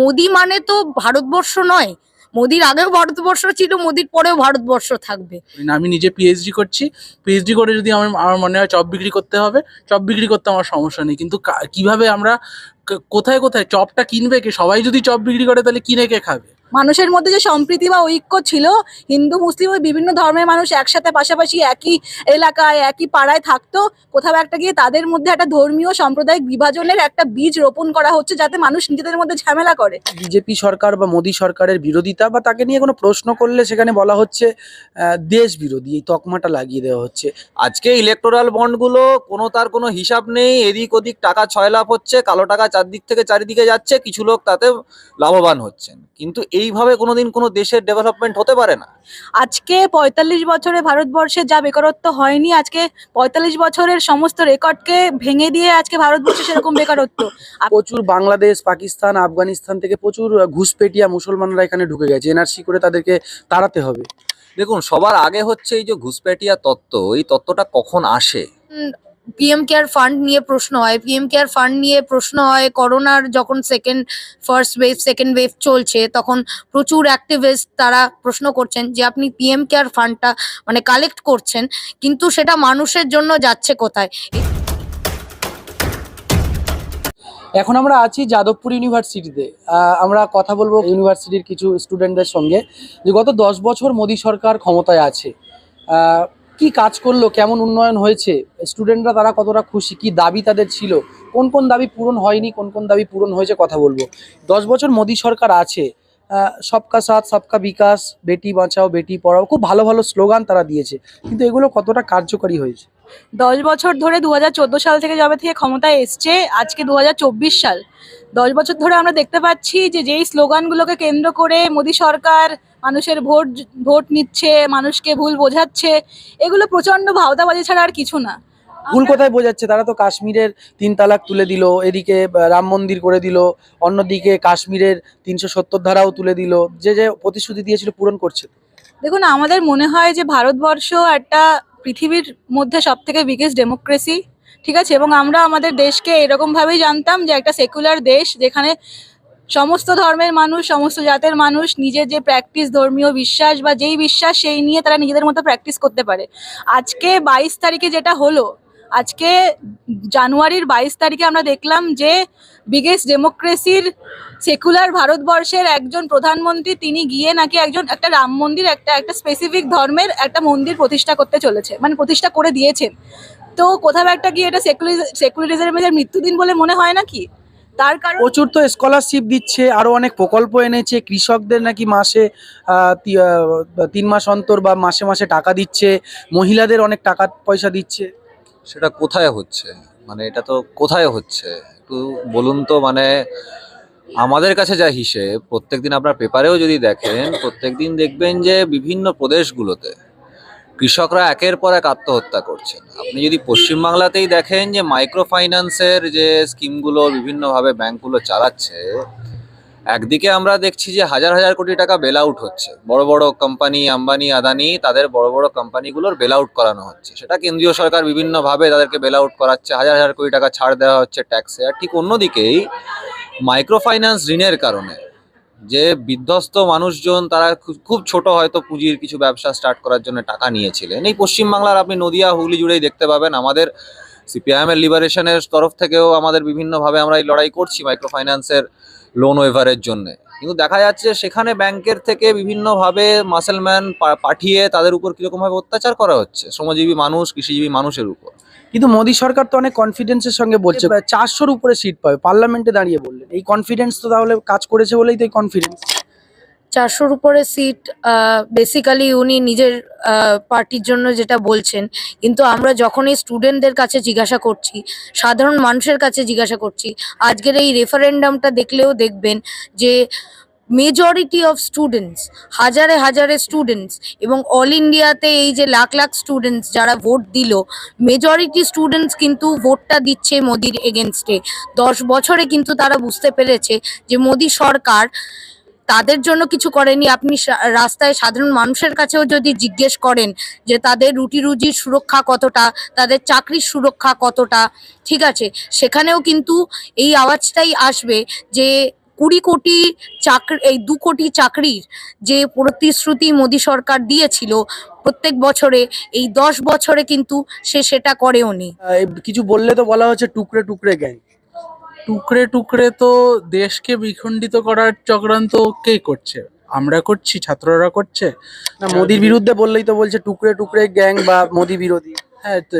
মোদি মানে তো ভারতবর্ষ নয়। মোদির আগেও ভারতবর্ষ ছিল, মোদির পরেও ভারতবর্ষ থাকবে। আমি নিজে পিএইচডি করছি। পিএইচডি করে যদি আমার আমার মনে হয় চপ বিক্রি করতে হবে চপ বিক্রি করতে আমার সমস্যা নেই। কিন্তু কীভাবে আমরা কোথায় কোথায় চপটা কিনবে কে? সবাই যদি চপ বিক্রি করে তাহলে কিনে কে খাবে? মানুষের মধ্যে যে সম্প্রীতি বা ঐক্য ছিল, হিন্দু, মুসলিম ওই বিভিন্ন ধর্মের মানুষ একসাথে পাশাপাশি একই এলাকায়, একই পাড়ায় থাকতো, কোথাও একটা গিয়ে তাদের মধ্যে একটা ধর্মীয় সাম্প্রদায়িক বিভাজনের একটা বীজ রোপণ করা হচ্ছে যাতে মানুষ নিজেদের মধ্যে ঝামেলা করে। বিজেপি সরকার বা মোদী সরকারের বিরোধিতা বা তাকে নিয়ে কোনো প্রশ্ন করলে সেখানে বলা হচ্ছে দেশ বিরোধী, এই তকমাটা লাগিয়ে দেওয়া হচ্ছে। আজকে ইলেকটোরাল বন্ডগুলো কোনো তার কোনো হিসাব নেই, এদিক ওদিক টাকা ছয় লাভ হচ্ছে, কালো টাকা চারদিক থেকে চারিদিকে যাচ্ছে, কিছু লোক তাতে লাভবান হচ্ছেন। কিন্তু এইভাবে কোনোদিন কোনো দেশের ডেভেলপমেন্ট হতে পারে না। আজকে পঁয়তাল্লিশ বছরে ভারতবর্ষে যা বেকারত্ব হয়নি আজকে পঁয়তাল্লিশ বছরের সমস্ত রেকর্ডকে ভেঙে দিয়ে আজকে ভারতবর্ষে সেরকম বেকারত্ব। প্রচুর বাংলাদেশ পাকিস্তান আফগানিস্তান থেকে প্রচুর ঘুষপেটিয়া মুসলমানরা এখানে ঢুকে গেছে। এনআরসি করে তাদেরকে তাড়াতে হবে। দেখুন সবার আগে হচ্ছে এই যে ঘুষপেটিয়া তত্ত্ব এই তত্ত্বটা কখন আসে? পিএম কেয়ার ফান্ড নিয়ে প্রশ্ন হয়। পিএম কেয়ার ফান্ড নিয়ে প্রশ্ন হয়, করোনার যখন second first wave second wave চলছে, তখন প্রচুর অ্যাক্টিভিস্ট তারা প্রশ্ন করছেন যে, আপনি পিএম কেয়ার ফান্ডটা মানে কালেক্ট করছেন, কিন্তু সেটা মানুষের জন্য যাচ্ছে কোথায়? এখন আমরা আছি যাদবপুর ইউনিভার্সিটিতে। আমরা কথা বলব ইউনিভার্সিটির কিছু স্টুডেন্টদের সঙ্গে যে, গত দশ বছর মোদী সরকার ক্ষমতায় আছে। কি কাজ করল, কেমন উন্নয়ন হয়েছে স্টুডেন্টরা তারা কতটা খুশি, কি দাবি তাদের ছিল, কোন কোন দাবি পূরণ হয়নি, কোন কোন দাবি পূরণ হয়েছে কথা বলব। দশ বছর মোদী সরকার আছে সবকা সাথ, সবকা বিকাশ, বেটি বাঁচাও, বেটি পড়াও, খুব ভালো ভালো স্লোগান তারা দিয়েছে, কিন্তু এগুলো কতটা কার্যকরী হয়েছে? দশ বছর ধরে দু হাজার চোদ্দ সাল থেকে যবে থেকে ক্ষমতায় এসছে, আজকে দু হাজার চব্বিশ সাল। দশ বছর ধরে আমরা দেখতে পাচ্ছি যে, যেই স্লোগানগুলোকে কেন্দ্র করে মোদী সরকার মানুষের ভোট ভোট নিচ্ছে মানুষকে ভুল বোঝাচ্ছে এগুলো প্রচণ্ড ভাওতাবাজি ছাড়া আর কিছু না। ভুল কোথায় বোঝাচ্ছে? তারা তো কাশ্মীরের তিন তালাক তুলে দিল এদিকে রাম মন্দির করে দিল অন্যদিকে কাশ্মীরের তিনশো সত্তর ধারাও তুলে দিল। যে যে প্রতিশ্রুতি দিয়েছিল পূরণ করছে। দেখুন আমাদের মনে হয় যে ভারতবর্ষ একটা পৃথিবীর মধ্যে সব থেকে বিগেস্ট ডেমোক্রেসি ঠিক আছে? এবং আমরা আমাদের দেশকে এরকমভাবেই জানতাম যে একটা সেকুলার দেশ যেখানে সমস্ত ধর্মের মানুষ, সমস্ত জাতের মানুষ, নিজের যে প্র্যাকটিস ধর্মীয় বিশ্বাস বা যেই বিশ্বাস সেই নিয়ে তারা নিজেদের মতো প্র্যাকটিস করতে পারে। আজকে বাইশ তারিখে যেটা হলো, আজকে জানুয়ারির বাইশ তারিখে আমরা দেখলাম যে বিগেস্ট ডেমোক্রেসির সেকুলার ভারতবর্ষের একজন প্রধানমন্ত্রী তিনি গিয়ে নাকি একজন একটা রাম মন্দির, একটা একটা স্পেসিফিক ধর্মের একটা মন্দির প্রতিষ্ঠা করতে চলেছে মানে প্রতিষ্ঠা করে দিয়েছেন। তো কোথাও একটা গিয়ে এটা সেকুলারিজমের মৃত্যুদিন বলে মনে হয় নাকি? তার কারণ প্রচুর তো স্কলারশিপ দিচ্ছে আরও অনেক প্রকল্প এনেছে কৃষকদের নাকি মাসে তিন মাস অন্তর বা মাসে মাসে টাকা দিচ্ছে মহিলাদের অনেক টাকা পয়সা দিচ্ছে। সেটা কোথায় হচ্ছে? মানে এটা তো কোথায় হচ্ছে? একটু বলুন তো মানে আমাদের কাছে যা হিসেব প্রত্যেকদিন আপনার পেপারেও যদি দেখেন প্রত্যেকদিন দেখবেন যে বিভিন্ন প্রদেশগুলোতে কৃষকরা একের পর এক আত্মহত্যা করছেন। আপনি যদি পশ্চিমবাংলাতেই দেখেন যে মাইক্রো ফাইন্যান্সের যে স্কিমগুলো বিভিন্নভাবে ব্যাংকগুলো চালাচ্ছে, একদিকে আমরা দেখছি যে হাজার হাজার কোটি টাকা বেল আউট হচ্ছে। বড় বড় কোম্পানি, আম্বানি, আদানি, তাদের বড় বড় কোম্পানিগুলোর বেল আউট করানো হচ্ছে। সেটা কেন্দ্রীয় সরকার বিভিন্নভাবে তাদেরকে বেল আউট করাচ্ছে, হাজার হাজার কোটি টাকা ছাড় দেওয়া হচ্ছে ট্যাক্সে। আর ঠিক অন্যদিকেই মাইক্রো ফাইন্যান্স ঋণের কারণে যে বিধ্বস্ত মানুষজন তারা খুব ছোট হয়তো পুঁজির কিছু ব্যবসা স্টার্ট করার জন্য টাকা নিয়েছিলেন। এই পশ্চিমবাংলার আপনি নদিয়া, হুগলি জুড়েই দেখতে পাবেন আমাদের সিপিআইএম এর লিবারেশনের তরফ থেকেও আমাদের বিভিন্নভাবে আমরা এই লড়াই করছি মাইক্রো ফাইন্যান্সের লোন ওয়েভারের জন্য। কিন্তু দেখা যাচ্ছে সেখানে ব্যাংকের থেকে বিভিন্নভাবে মাসেলম্যান পাঠিয়ে তাদের উপর কিরকমভাবে অত্যাচার করা হচ্ছে। শ্রমজীবী মানুষ, কৃষিজীবী মানুষের উপর। কিন্তু মোদী সরকার তো অনেক কনফিডেন্সের সঙ্গে বলছে। চারশোর উপরে সিট পাবে পার্লামেন্টে দাঁড়িয়ে বললেন। এই কনফিডেন্স তো তাহলে কাজ করেছে বলেই তো এই কনফিডেন্স চারশোর উপরে সিট বেসিক্যালি উনি নিজের পার্টির জন্য যেটা বলছেন কিন্তু আমরা যখনই স্টুডেন্টদের কাছে জিজ্ঞাসা করছি সাধারণ মানুষের কাছে জিজ্ঞাসা করছি আজকের এই রেফারেন্ডামটা দেখলেও দেখবেন যে মেজরিটি অফ স্টুডেন্টস হাজারে হাজারে স্টুডেন্টস এবং অল ইন্ডিয়াতে এই যে লাখ লাখ স্টুডেন্টস যারা ভোট দিল মেজরিটি স্টুডেন্টস কিন্তু ভোটটা দিচ্ছে মোদির এগেনস্টে দশ বছরে কিন্তু তারা বুঝতে পেরেছে যে মোদি সরকার তাদের জন্য কিছু করেনি। আপনি রাস্তায় সাধারণ মানুষের কাছেও যদি জিজ্ঞেস করেন যে তাদের রুটি রুজির সুরক্ষা কতটা, তাদের চাকরির সুরক্ষা কতটা, ঠিক আছে? সেখানেও কিন্তু এই আওয়াজটাই আসবে যে কুড়ি কোটি চাকরি এই দু কোটি চাকরির যে প্রতিশ্রুতি মোদী সরকার দিয়েছিল প্রত্যেক বছরে এই দশ বছরে কিন্তু সে সেটা করেওনি আহ, এই কিছু বললে তো বলা হচ্ছে টুকরে টুকরে গ্যাং। টুকরে টুকরে তো দেশকে বিখণ্ডিত করার চক্রান্ত কে করছে? আমরা করছি ছাত্ররা করছে। না মোদির বিরুদ্ধে বললেই তো বলছে টুকরে টুকরে গ্যাং বা মোদি বিরোধী। হ্যাঁ তো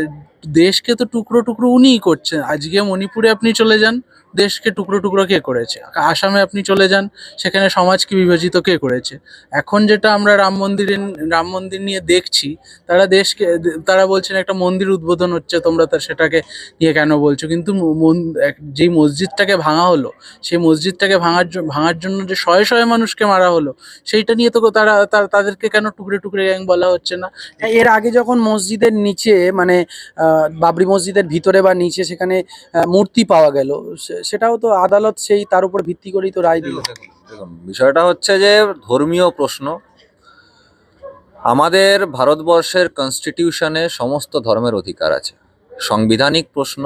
দেশকে তো টুকরো টুকরো উনিই করছেন আজকে মণিপুরে আপনি চলে যান দেশকে টুকরো টুকরো কে করেছে? আসামে আপনি চলে যান, সেখানে সমাজকে বিভাজিত কে করেছে? এখন যেটা আমরা রাম মন্দিরে, রাম মন্দির নিয়ে দেখছি, তারা দেশকে, তারা বলছেন একটা মন্দির উদ্বোধন হচ্ছে, তোমরা তার সেটাকে নিয়ে কেন বলছো? কিন্তু যেই মসজিদটাকে ভাঙা হলো, সেই মসজিদটাকে ভাঙার ভাঙার জন্য যে শয়ে শয়ে মানুষকে মারা হলো, সেইটা নিয়ে তো তারা তাদেরকে কেন টুকরে টুকরে গ্যাং বলা হচ্ছে না? এর আগে যখন মসজিদের নিচে মানে বাবরি মসজিদের ভিতরে বা নিচে সেখানে মূর্তি পাওয়া গেল সেটাও তো আদালত সেই তার উপর ভিত্তি করেই তো রায় দিল। দেখুন বিষয়টা হচ্ছে যে ধর্মীয় প্রশ্ন। আমাদের ভারতবর্ষের কনস্টিটিউশনে সমস্ত ধর্মের অধিকার আছে। সাংবিধানিক প্রশ্ন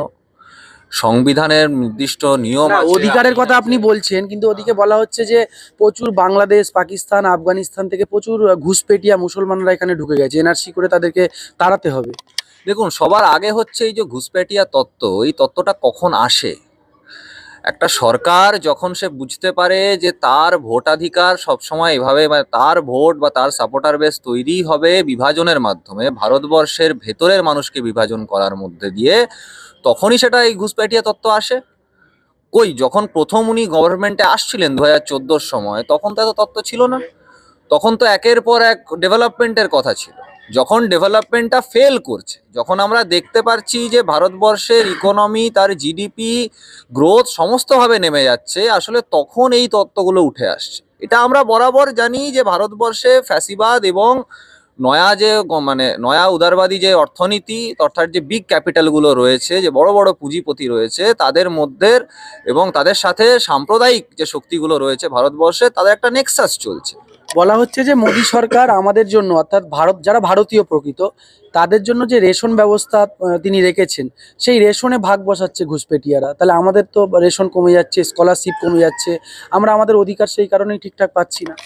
সংবিধানের নির্দিষ্ট নিয়ম অধিকারের কথা আপনি বলছেন কিন্তু ওদিকে বলা হচ্ছে যে প্রচুর বাংলাদেশ পাকিস্তান আফগানিস্তান থেকে প্রচুর ঘুষপেটিয়া মুসলমানরা এখানে ঢুকে গেছে। এনআরসি করে তাদেরকে তাড়াতে হবে। দেখুন সবার আগে হচ্ছে এই যে ঘুষপেটিয়া তত্ত্ব এই তত্ত্বটা কখন আসে? একটা সরকার যখন সে বুঝতে পারে যে তার ভোটাধিকার সবসময় এভাবে মানে তার ভোট বা তার সাপোর্টার বেস তৈরি হবে বিভাজনের মাধ্যমে, ভারতবর্ষের ভেতরের মানুষকে বিভাজন করার মধ্যে দিয়ে, তখনই সেটা এই ঘুষপেটিয়া তত্ত্ব আসে। কই, যখন প্রথম উনি গভর্নমেন্টে আসছিলেন দু হাজার সময়, তখন তো এত তত্ত্ব ছিল না। তখন তো একের পর এক ডেভেলপমেন্টের কথা ছিল। যখন ডেভেলপমেন্টটা ফেল করছে, যখন আমরা দেখতে পারছি যে ভারতবর্ষের ইকোনমি তার জিডিপি গ্রোথ সমস্তভাবে নেমে যাচ্ছে, আসলে তখন এই তত্ত্বগুলো উঠে আসছে। এটা আমরা বরাবর জানি যে ভারতবর্ষে ফ্যাসিবাদ এবং নয়া যে মানে নয়া উদারবাদী যে অর্থনীতি, অর্থাৎ যে বিগ ক্যাপিটালগুলো রয়েছে, যে বড় বড় পুঁজিপতি রয়েছে, তাদের মধ্যে এবং তাদের সাথে সাম্প্রদায়িক যে শক্তিগুলো রয়েছে ভারতবর্ষে, তাদের একটা নেক্সাস চলছে। বলা হচ্ছে যে মোদী সরকার আমাদের জন্য, অর্থাৎ ভারত, যারা ভারতীয় প্রকৃত, তাদের জন্য যে রেশন ব্যবস্থা তিনি রেখেছেন, সেই রেশনে ভাগ বসাচ্ছে ঘুষপেটিয়ারা। তাহলে আমাদের তো রেশন কমে যাচ্ছে স্কলারশিপ কমে যাচ্ছে, আমরা আমাদের অধিকার সেই কারণেই ঠিকঠাক পাচ্ছি না।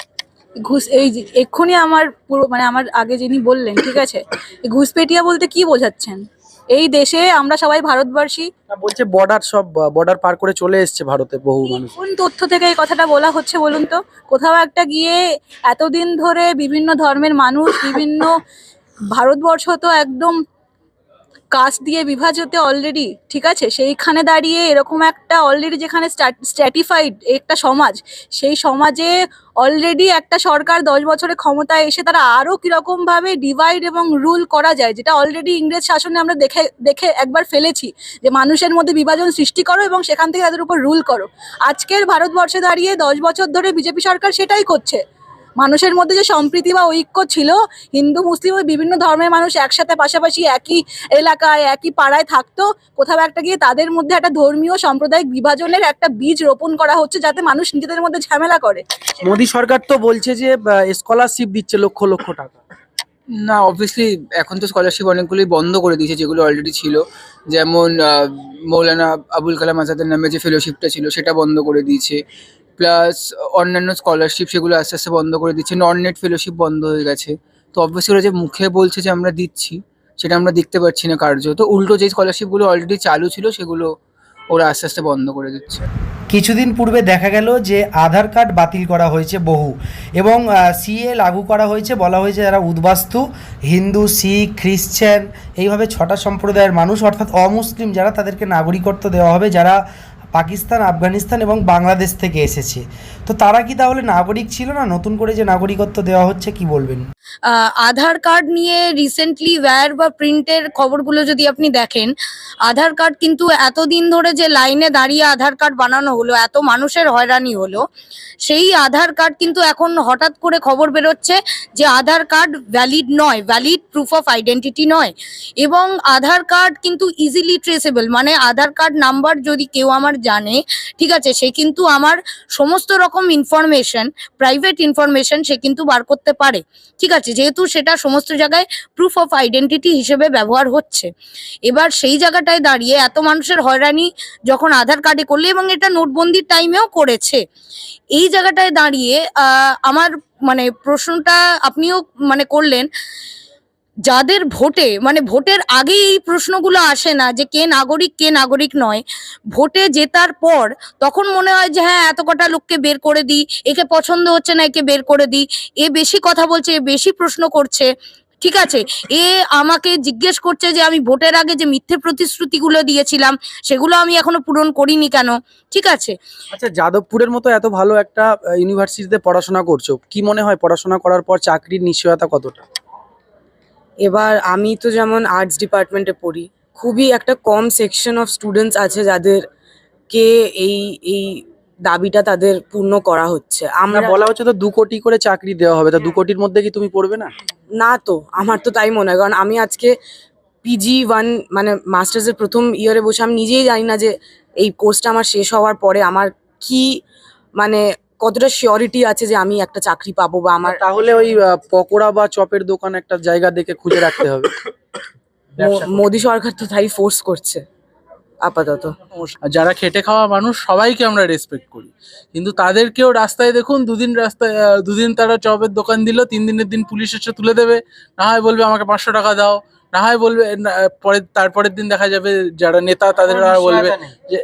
ঘুষ, এই এক্ষুনি আমার পুরো মানে আমার আগে যিনি বললেন, ঠিক আছে? ঘুষপেটিয়া বলতে কি বোঝাচ্ছেন? এই দেশে আমরা সবাই ভারতবর্ষী বলছে বর্ডার সব বর্ডার পার করে চলে এসছে ভারতে বহু মানুষ। কোন তথ্য থেকে এই কথাটা বলা হচ্ছে বলুন তো? কোথাও একটা গিয়ে এতদিন ধরে বিভিন্ন ধর্মের মানুষ বিভিন্ন ভারতবর্ষ তো একদম কাস্ট দিয়ে বিভাজিত অলরেডি ঠিক আছে? সেইখানে দাঁড়িয়ে এরকম একটা অলরেডি যেখানে স্ট্র্যাটিফাইড একটা সমাজ, সেই সমাজে অলরেডি একটা সরকার দশ বছরে ক্ষমতায় এসে তারা আরও কীরকমভাবে ডিভাইড এবং রুল করা যায়, যেটা অলরেডি ইংরেজ শাসনে আমরা দেখে দেখে একবার ফেলেছি, যে মানুষের মধ্যে বিভাজন সৃষ্টি করো এবং সেখান থেকে তাদের উপর রুল করো। আজকের ভারতবর্ষে দাঁড়িয়ে দশ বছর ধরে বিজেপি সরকার সেটাই করছে। মানুষের মধ্যে যে সম্প্রীতি বা ঐক্য ছিল হিন্দু মুসলিম ও বিভিন্ন ধর্মের মানুষ একসাথে পাশাপাশি একই এলাকায় একই পাড়ায় থাকতো কোথাও একটা গিয়ে তাদের মধ্যে একটা ধর্মীয় সাম্প্রদায়িক বিভাজনের একটা বীজ রোপণ করা হচ্ছে যাতে মানুষ নিজেদের মধ্যে ঝামেলা করে। মোদী সরকার তো বলছে যে স্কলারশিপ দিচ্ছে লক্ষ লক্ষ টাকা। না অবভিয়াসলি এখন তো স্কলারশিপ অনেকগুলোই বন্ধ করে দিয়েছে যেগুলো অলরেডি ছিল। যেমন মৌলানা আবুল কালাম আজাদের নামে যে ফেলোশিপটা ছিল সেটা বন্ধ করে দিয়েছে। প্লাস অন্যান্য স্কলারশিপ সেগুলো আস্তে আস্তে বন্ধ করে দিচ্ছে। নন নেট ফেলোশিপ বন্ধ হয়ে গেছে। তো অবভিয়াসলি ওরা যে মুখে বলছে যে আমরা দিচ্ছি, সেটা আমরা দেখতে পাচ্ছি না কার্য তো উল্টো যে স্কলারশিপগুলো অলরেডি চালু ছিল, সেগুলো ওরা আস্তে আস্তে বন্ধ করে দিচ্ছে। কিছুদিন পূর্বে দেখা গেল যে আধার কার্ড বাতিল করা হয়েছে বহু এবং সিএ লাগু করা হয়েছে। বলা হয়েছে যারা উদ্বাস্তু, হিন্দু, শিখ খ্রিশ্চান এইভাবে ছটা সম্প্রদায়ের মানুষ, অর্থাৎ অমুসলিম, যারা তাদেরকে নাগরিকত্ব দেওয়া হবে, যারা পাকিস্তান, আফগানিস্তান এবং বাংলাদেশ থেকে এসেছে। তো তারা কি তাহলে নাগরিক ছিল না? নতুন করে যে নাগরিকত্ব দেওয়া হচ্ছে, কি বলবেন? আধার কার্ড নিয়ে রিসেন্টলি ওয়্যার বা প্রিন্টের খবরগুলো যদি আপনি দেখেন, আধার কার্ড কিন্তু এতদিন ধরে যে লাইনে দাঁড়িয়ে আধার কার্ড বানানো হলো, এত মানুষের হয়রানি হলো, সেই আধার কার্ড কিন্তু এখন হঠাৎ করে খবর বেরোচ্ছে যে আধার কার্ড ভ্যালিড নয় ভ্যালিড প্রুফ অফ আইডেন্টিটি নয়। এবং আধার কার্ড কিন্তু ইজিলি ট্রেসেবল মানে আধার কার্ড নাম্বার যদি কেউ আমার জানে, ঠিক আছে? সে কিন্তু আমার সমস্ত রকম ইনফরমেশন প্রাইভেট ইনফরমেশন সে কিন্তু বার করতে পারে। ঠিক আছে? যেহেতু সেটা সমস্ত জায়গায় প্রুফ অফ আইডেন্টিটি হিসেবে ব্যবহার হচ্ছে। এবার সেই জায়গাটায় দাঁড়িয়ে এত মানুষের হয়রানি যখন আধার কার্ডে করলে এবং এটা নোটবন্দির টাইমেও করেছে, এই জায়গাটায় দাঁড়িয়ে আমার মানে প্রশ্নটা আপনিও মানে করলেন যাদের ভোটে মানে ভোটের আগে এই প্রশ্নগুলো আসে না যে কে নাগরিক কে নাগরিক নয়, ভোটে জেতার পর তখন মনে হয় যে হ্যাঁ এত কটা লোককে বের করে দিই, একে পছন্দ হচ্ছে না, একে বের করে দিই, এ বেশি কথা বলছে, এ বেশি প্রশ্ন করছে, ঠিক আছে? এ আমাকে জিজ্ঞেস করছে যে আমি ভোটের আগে যে মিথ্যে প্রতিশ্রুতিগুলো দিয়েছিলাম, সেগুলো আমি এখনও পূরণ করিনি কেন? ঠিক আছে? আচ্ছা যাদবপুরের মতো এত ভালো একটা ইউনিভার্সিটিতে পড়াশোনা করছ, কি মনে হয় পড়াশোনা করার পর চাকরির নিশ্চয়তা কতটা? এবার আমি তো যেমন আর্টস ডিপার্টমেন্টে পড়ি খুবই একটা কম সেকশন অফ স্টুডেন্টস আছে যাদেরকে এই এই দাবিটা তাদের পূর্ণ করা হচ্ছে। আমরা আমরা বলা হচ্ছে তো দু কোটি করে চাকরি দেওয়া হবে তা দু কোটির মধ্যে কি তুমি পড়বে না? না তো আমার তো তাই মনে হয় কারণ আমি আজকে পিজি ওয়ান মানে মাস্টার্সের প্রথম ইয়ারে বসে আমি নিজেই জানি না যে এই কোর্সটা আমার শেষ হওয়ার পরে আমার কি মানে কতটা শিওরিটি আছে যে আমি একটা চাকরি পাবো বা আমার তাহলে ওই পকোড়া বা চপের দোকান একটা জায়গা দেখে খুঁজে রাখতে হবে। মোদি সরকার তো তাই ফোর্স করছে আপাতত। যারা খেটে খাওয়া মানুষ সবাইকে আমরা রেসপেক্ট করি। কিন্তু তাদেরকেও রাস্তায় দেখুন দুদিন রাস্তায় দুদিন তারা চপের দোকান দিল তিন দিনের দিন পুলিশ এসে তুলে দেবে। না হয় বলবে আমাকে পাঁচশো টাকা দাও। না হয় বলবে না, পরের তারপরের দিন দেখা যাবে যারা নেতা তাদের বলবে যে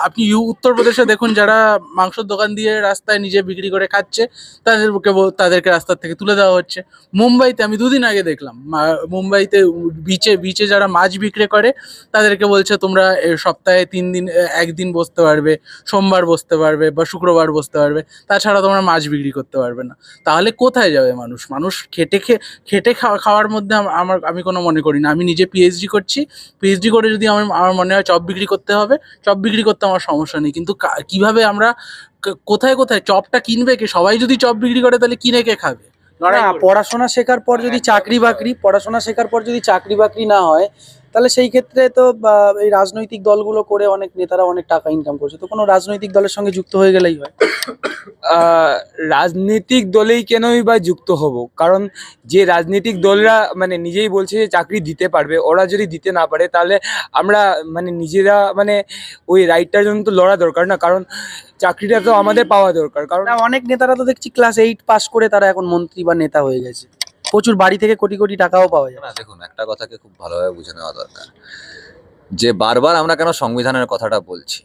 আপনি ইউ- উত্তরপ্রদেশে দেখুন যারা মাংসের দোকান দিয়ে রাস্তায় নিজে বিক্রি করে খাচ্ছে তাদেরকে তাদেরকে রাস্তার থেকে তুলে দেওয়া হচ্ছে। মুম্বাইতে আমি দুদিন আগে দেখলাম মুম্বাইতে বিচে বিচে যারা মাছ বিক্রি করে তাদেরকে বলছে তোমরা সপ্তাহে তিন দিন একদিন বসতে পারবে সোমবার বসতে পারবে বা শুক্রবার বসতে পারবে তাছাড়া তোমরা মাছ বিক্রি করতে পারবে না। তাহলে কোথায় যাবে মানুষ? মানুষ খেটে খে খেটে খাওয়া খাওয়ার মধ্যে আম- আমার আমি কোনো মনে করি না। আমি নিজে পিএইচডি করছি। পিএইচডি করে যদি আমার আমার মনে হয় চপ বিক্রি করতে হবে চপ বিক্রি করতে আমার সমস্যা নেই। কিন্তু কীভাবে আমরা কোথায় কোথায় চপটা কিনবে কে? সবাই যদি চপ বিক্রি করে তাহলে কিনে কে খাবে? পড়াশোনা শেখার পর যদি চাকরি বাকরি পড়াশোনা শেখার পর যদি চাকরি বাকরি না হয় তাহলে সেই ক্ষেত্রে তো এই রাজনৈতিক দলগুলো করে অনেক নেতারা অনেক টাকা ইনকাম করছে। তো কোনো রাজনৈতিক দলের সঙ্গে যুক্ত হয়ে গেলেই হয়। রাজনৈতিক দলেই কেনই বা যুক্ত হব? কারণ যে রাজনৈতিক দলরা মানে নিজেই বলছে যে চাকরি দিতে পারবে ওরা যদি দিতে না পারে তাহলে আমরা মানে নিজেরা মানে ওই রাইটটার জন্য তো লড়া দরকার না। কারণ চাকরিটা তো আমাদের পাওয়া দরকার। কারণ অনেক নেতারা তো দেখছি ক্লাস এইট পাস করে তারা এখন মন্ত্রী বা নেতা হয়ে গেছে। প্রচুর বাড়ি থেকে কোটি কোটি টাকাও পাওয়া যায়। না, দেখুন, একটা কথাকে খুব ভালোভাবে বুঝে নেওয়া দরকার। যে বারবার আমরা কেন সংবিধানের কথাটা বলছি?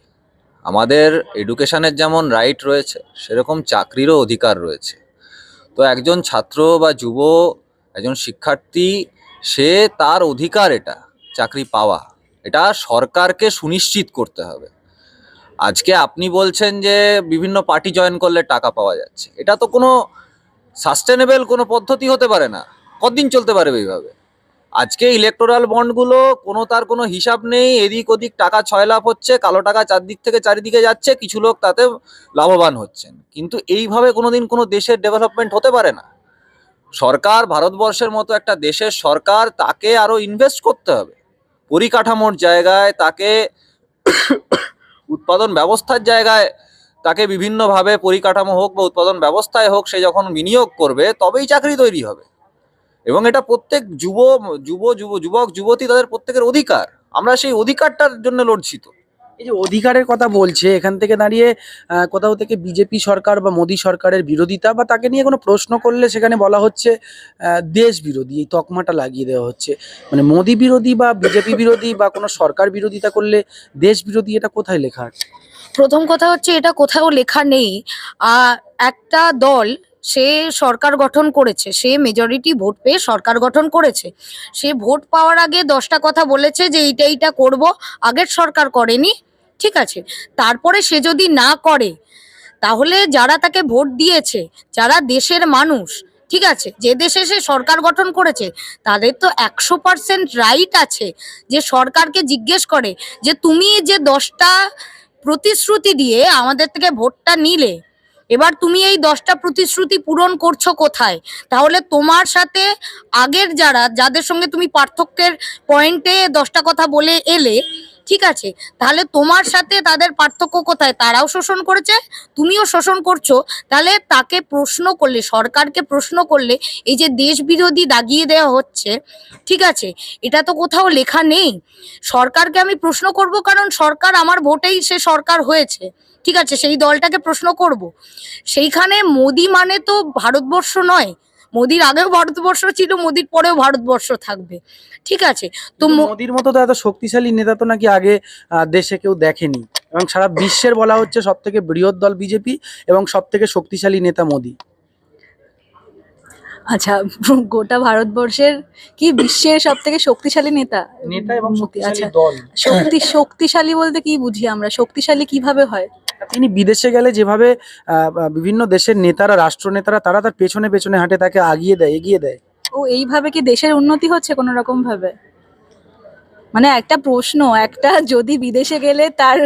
আমাদের এডুকেশনের যেমন রাইট রয়েছে, সেরকম চাকরিরও অধিকার রয়েছে। তো একজন ছাত্র বা যুব, একজন শিক্ষার্থী, সে তার অধিকার এটা, চাকরি পাওয়া। এটা সরকারকে সুনিশ্চিত করতে হবে। আজকে আপনি বলছেন যে বিভিন্ন পার্টি জয়েন করলে টাকা পাওয়া যাচ্ছে। এটা তো কোনো সাস্টেনেবল কোনো পদ্ধতি হতে পারে না। কতদিন চলতে পারবে এইভাবে? আজকে ইলেকটোরাল বন্ডগুলো কোনো তার কোনো হিসাব নেই, এদিক ওদিক টাকা ছয় লাভ হচ্ছে, কালো টাকা চারদিক থেকে চারিদিকে যাচ্ছে, কিছু লোক তাতে লাভবান হচ্ছেন। কিন্তু এইভাবে কোনোদিন কোনো দেশের ডেভেলপমেন্ট হতে পারে না। সরকার, ভারতবর্ষের মতো একটা দেশের সরকার তাকে আরও ইনভেস্ট করতে হবে। পরিকাঠামোর জায়গায় তাকে উৎপাদন ব্যবস্থার জায়গায় তাকে বিভিন্নভাবে পরিকাঠামো হোক বা উৎপাদন ব্যবস্থায় হোক, সে যখন বিনিয়োগ করবে, তবেই চাকরি তৈরি হবে। এবং এটা প্রত্যেক যুব যুব যুব, যুবক, যুবতী তাদের প্রত্যেকের অধিকার। আমরা সেই অধিকারটার জন্য লড়ছি তো এই যে অধিকারের কথা বলছে, এখান থেকে দাঁড়িয়ে কোথাও থেকে বিজেপি সরকার বা মোদী সরকারের বিরোধিতা বা তাকে নিয়ে কোনো প্রশ্ন করলে সেখানে বলা হচ্ছে দেশ বিরোধী, এই তকমাটা লাগিয়ে দেওয়া হচ্ছে। মানে মোদী বিরোধী বা বিজেপি বিরোধী বা কোনো সরকার বিরোধিতা করলে দেশ বিরোধী, এটা কোথায় লেখা আছে? প্রথম কথা হচ্ছে এটা কোথাও লেখা নেই। একটা দল, সে সরকার গঠন করেছে, সে মেজরিটি ভোট পেয়ে সরকার গঠন করেছে। সে ভোট পাওয়ার আগে দশটা কথা বলেছে যে এইটা এইটা করব, আগের সরকার করেনি, ঠিক আছে? তারপরে সে যদি না করে, তাহলে যারা তাকে ভোট দিয়েছে, যারা দেশের মানুষ, ঠিক আছে? যে দেশে সে সরকার গঠন করেছে, তাদের তো একশো পার্সেন্ট রাইট আছে যে সরকারকে জিজ্ঞেস করে যে তুমি যে দশটা প্রতিশ্রুতি দিয়ে আমাদের থেকে ভোটটা নিলে, এবার তুমি এই দশটা প্রতিশ্রুতি পূরণ করছ কোথায়? তাহলে তোমার সাথে আগের যারা, যাদের সঙ্গে তুমি পার্থক্যের পয়েন্টে দশটা কথা বলে এলে ঠিক আছে, তাহলে তোমার সাথে তাদের পার্থক্য কোথায়? তারাও শোষণ করেছে, তুমিও শোষণ করছ। তাহলে তাকে প্রশ্ন করলে, সরকারকে প্রশ্ন করলে, এই যে দেশ বিরোধী দাগিয়ে দেওয়া হচ্ছে, ঠিক আছে, এটা তো কোথাও লেখা নেই। সরকারকে আমি প্রশ্ন করব কারণ সরকার আমার ভোটেই সে সরকার হয়েছে। ঠিক আছে, সেই দলটাকে প্রশ্ন করব। সেইখানে মোদি মানে তো ভারতবর্ষ নয়। মোদির আগেও ভারতবর্ষ ছিল, মোদির পরেও ভারতবর্ষ থাকবে। ঠিক আছে তো মোদির মতো তো এত শক্তিশালী নেতা তো নাকি আগে দেশে কেউ দেখেনি। এবং সারা বিশ্বের বলা হচ্ছে সব থেকে বৃহৎ দল বিজেপি এবং সব থেকে শক্তিশালী নেতা মোদি। আচ্ছা গোটা ভারতবর্ষের কি বিশ্বের সব থেকে শক্তিশালী নেতা? নেতা এবং আচ্ছা দল। শক্তি শক্তিশালী বলতে কি বুঝি আমরা? শক্তিশালী কীভাবে হয়? তিনি বিদেশে গেলে যেভাবে বিভিন্ন দেশের নেতারা রাষ্ট্রনেতারা তারা তার পেছনে পেছনে হাঁটে তাকে আগিয়ে দেয় এগিয়ে দেয়। ও এইভাবে কি দেশের উন্নতি হচ্ছে কোনো রকম ভাবে মানে একটা প্রশ্ন, একটা যদি বিদেশে গেলে তার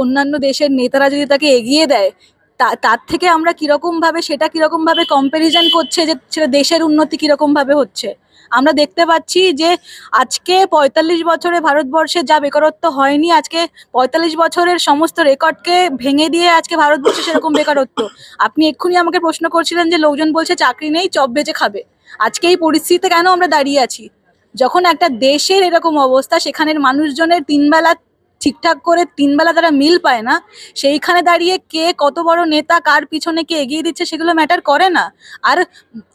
অন্যান্য দেশের নেতারা যদি তাকে এগিয়ে দেয় তার থেকে আমরা কীরকম ভাবে সেটা কীরকম ভাবে কম্প্যারিজন করছে যে সেটা দেশের উন্নতি কীরকম ভাবে হচ্ছে? আমরা দেখতে পাচ্ছি যে আজকে পঁয়তাল্লিশ বছরে ভারতবর্ষে যা বেকারত্ব হয়নি, আজকে পঁয়তাল্লিশ বছরের সমস্ত রেকর্ডকে ভেঙে দিয়ে আজকে ভারতবর্ষে সেরকম বেকারত্ব। আপনি এক্ষুনি আমাকে প্রশ্ন করছিলেন যে লোকজন বলছে চাকরি নেই, চপ বেচে খাবে। আজকে এই পরিস্থিতিতে কেন আমরা দাঁড়িয়ে আছি? যখন একটা দেশের এরকম অবস্থা, সেখানের মানুষজনের তিনবেলা ঠিকঠাক করে তিনবেলা তারা মিল পায় না, সেইখানে দাঁড়িয়ে কে কত বড় নেতা, কার পিছনে কে এগিয়ে দিচ্ছে, সেগুলো ম্যাটার করে না। আর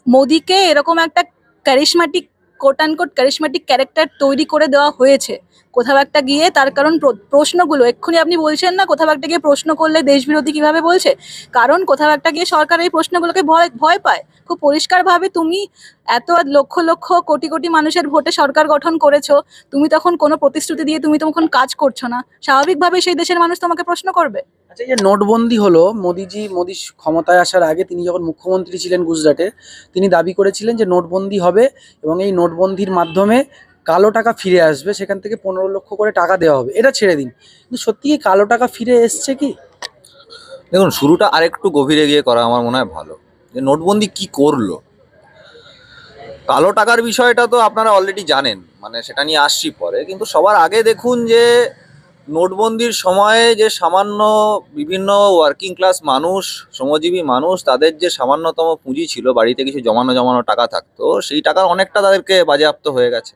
মোদিকে এরকম একটা charismatic quote and quote charismatic character তৈরি করে দেওয়া হয়েছে। কোথাও একটা গিয়ে তার কারণ প্র- প্রশ্নগুলো, এক্ষুনি আপনি বলছেন না কোথাও একটা গিয়ে প্রশ্ন করলে দেশবিরোধী কীভাবে বলছে? কারণ কোথাও একটা গিয়ে সরকার এই প্রশ্নগুলোকে ভয় ভয় পায়। খুব পরিষ্কারভাবে তুমি এত লক্ষ লক্ষ, কোটি কোটি মানুষের ভোটে সরকার গঠন করেছ, তুমি তখন কোনো প্রতিশ্রুতি দিয়ে তুমি তখন কাজ করছ না। স্বাভাবিকভাবে সেই দেশের মানুষ তোমাকে প্রশ্ন করবে। আচ্ছা যে নোটবন্দি হলো, মোদিজি, মোদি ক্ষমতায় আসার আগে তিনি যখন মুখ্যমন্ত্রী ছিলেন গুজরাটে, তিনি দাবি করেছিলেন যে নোটবন্দি হবে এবং এই নোটবন্দির মাধ্যমে কালো টাকা ফিরে আসবে, সেখান থেকে পনেরো লক্ষ করে টাকা দেওয়া হবে। এটা ছেড়ে দিন। কিন্তু সত্যি কি কালো টাকা ফিরে এসছে কি? দেখুন, শুরুটা আরেকটু গভীরে গিয়ে করা আমার মনে হয় ভালো। যে নোটবন্দি কি করল? কালো টাকার বিষয়টা তো আপনারা অলরেডি জানেন মানে সেটা নিয়ে আসছি পরে। কিন্তু সবার আগে দেখুন যে নোটবন্দির সময়ে যে সামান্য বিভিন্ন ওয়ার্কিং ক্লাস মানুষ, শ্রমজীবী মানুষ, তাদের যে সামান্যতম পুঁজি ছিল, বাড়িতে কিছু জমানো জমানো টাকা থাকতো, সেই টাকার অনেকটা তাদেরকে বাজেয়াপ্ত হয়ে গেছে।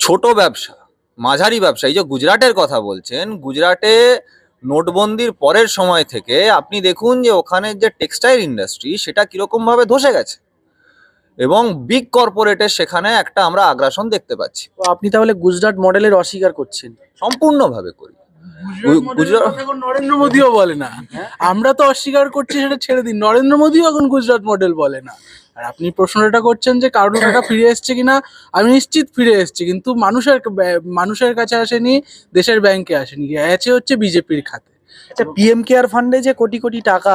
ছোট ব্যবসা, মাঝারি ব্যবসা, এই যে গুজরাটের কথা বলছেন, গুজরাটে নোটবন্দির পরের সময় থেকে আপনি দেখুন যে ওখানে যে টেক্সটাইল ইন্ডাস্ট্রি সেটা কীরকম ভাবে ধসে গেছে। এবং বিগ কর্পোরেটের সেখানে একটা আমরা আগ্রাসন দেখতে পাচ্ছি। তো আপনি তাহলে গুজরাট মডেলের অস্বীকার করছেন? সম্পূর্ণভাবে করি। গুজরাট নরেন্দ্র মোদিও বলে না। আমরা তো অস্বীকার করছি সেটা ছেড়ে দিন। নরেন্দ্র মোদিও এখন গুজরাট মডেল বলে না। আর আপনি প্রশ্নটা করছেন যে কারোর টাকা ফিরে এসছে কিনা? আমি নিশ্চিত ফিরে এসছে কিন্তু মানুষের ব্যা- মানুষের কাছে আসেনি দেশের ব্যাংকে আসেনি। আছে হচ্ছে বিজেপির খাতে। আচ্ছা পিএম কেয়ার ফান্ডে যে কোটি কোটি টাকা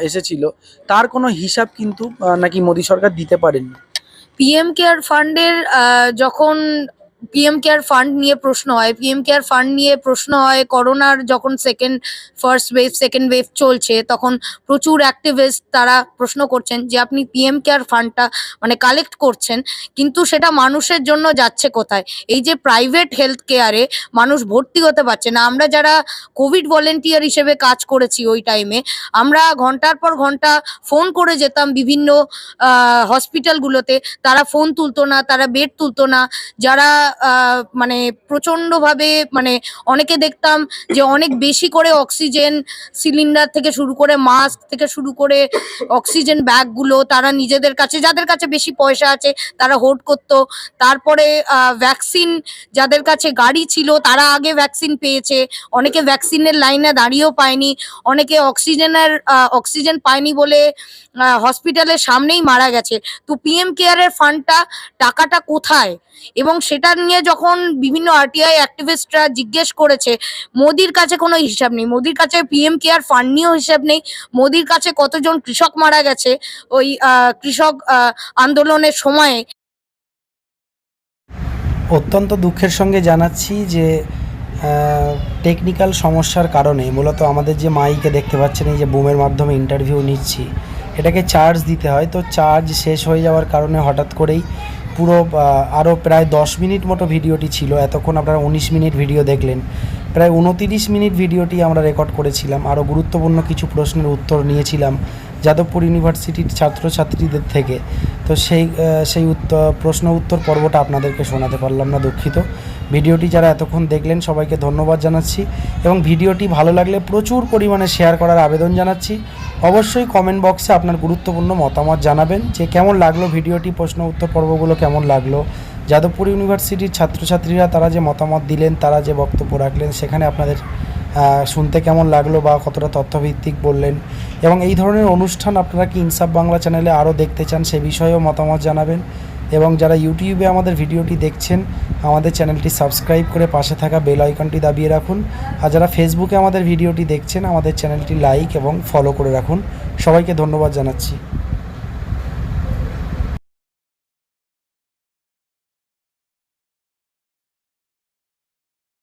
এসেছিল তার কোনো হিসাব কিন্তু নাকি মোদী সরকার দিতে পারেনি পিএম কেয়ার ফান্ডের যখন পিএম কেয়ার ফান্ড নিয়ে প্রশ্ন হয়। পিএম কেয়ার ফান্ড নিয়ে প্রশ্ন হয়, করোনার যখন second first wave second wave চলছে, তখন প্রচুর অ্যাক্টিভিস্ট তারা প্রশ্ন করছেন যে, আপনি পিএম কেয়ার ফান্ডটা মানে কালেক্ট করছেন, কিন্তু সেটা মানুষের জন্য যাচ্ছে কোথায়? এই যে প্রাইভেট হেলথ কেয়ারে মানুষ ভর্তি হতে পারছে না। আমরা যারা কোভিড ভলেন্টিয়ার হিসেবে কাজ করেছি ওই টাইমে আমরা ঘণ্টার পর ঘণ্টা ফোন করে যেতাম বিভিন্ন হসপিটালগুলোতে তারা ফোন তুলতো না, তারা বেড তুলতো না। যারা মানে প্রচন্ডভাবে মানে অনেকে দেখতাম যে অনেক বেশি করে অক্সিজেন সিলিন্ডার থেকে শুরু করে মাস্ক থেকে শুরু করে অক্সিজেন ব্যাগগুলো তারা নিজেদের কাছে, যাদের কাছে বেশি পয়সা আছে তারা হোল্ড করতো। তারপরে ভ্যাকসিন যাদের কাছে গাড়ি ছিল তারা আগে ভ্যাকসিন পেয়েছে। অনেকে ভ্যাকসিনের লাইনে দাঁড়িয়েও পায়নি। অনেকে অক্সিজেনের অক্সিজেন পায়নি বলে হসপিটালের সামনেই মারা গেছে। তো পিএম কেয়ারের ফান্ডটা টাকাটা কোথায়? এবং সেটা নিয়ে যখন বিভিন্ন আরটিআই অ্যাক্টিভিস্টরা জিজ্ঞেস করেছে, মোদির কাছে কোনো হিসাব নেই। মোদির কাছে পিএম কেয়ার ফান্ড নিয়েও হিসাব নেই। মোদির কাছে কতজন কৃষক মারা গেছে ওই কৃষক আন্দোলনের সময়ে? অত্যন্ত দুঃখের সঙ্গে জানাচ্ছি যে টেকনিক্যাল সমস্যার কারণে, মূলত আমাদের যে মাইকে দেখতে পাচ্ছেন, এই যে বুমের মাধ্যমে ইন্টারভিউ নিচ্ছি এটাকে চার্জ দিতে হয়। তো চার্জ শেষ হয়ে যাওয়ার কারণে হঠাৎ করেই পুরো আরও প্রায় দশ মিনিট মতো ভিডিওটি ছিল। এতক্ষণ আপনারা উনিশ মিনিট ভিডিও দেখলেন। প্রায় উনতিরিশ মিনিট ভিডিওটি আমরা রেকর্ড করেছিলাম। আরও গুরুত্বপূর্ণ কিছু প্রশ্নের উত্তর নিয়েছিলাম যাদবপুর ইউনিভার্সিটির ছাত্রছাত্রীদের থেকে। তো সেই সেই উত্তর, প্রশ্ন উত্তর পর্বটা আপনাদেরকে শোনাতে পারলাম না দুঃখিত। ভিডিওটি যারা এতক্ষণ দেখলেন সবাইকে ধন্যবাদ জানাচ্ছি এবং ভিডিওটি ভালো লাগলে প্রচুর পরিমাণে শেয়ার করার আবেদন জানাচ্ছি। অবশ্যই কমেন্ট বক্সে আপনার গুরুত্বপূর্ণ মতামত জানাবেন যে কেমন লাগল ভিডিওটি, প্রশ্ন, উত্তর পর্বগুলো কেমন লাগল। যাদবপুর ইউনিভার্সিটির ছাত্রছাত্রীরা তারা যে মতামত দিলেন, তারা যে বক্তব্য রাখলেন, সেখানে আপনাদের শুনতে কেমন লাগল বা কতটা তথ্যভিত্তিক বললেন এবং এই ধরনের অনুষ্ঠান আপনারা কি ইনসাফ বাংলা চ্যানেলে আরও দেখতে চান সে বিষয়েও মতামত জানাবেন। এবং যারা ইউটিউবে আমাদের ভিডিওটি দেখছেন, আমাদের চ্যানেলটি সাবস্ক্রাইব করে পাশে থাকা বেল আইকনটি দাবিয়ে রাখুন। আর যারা ফেসবুকে আমাদের ভিডিওটি দেখছেন, আমাদের চ্যানেলটি লাইক এবং ফলো করে রাখুন। সবাইকে ধন্যবাদ জানাচ্ছি।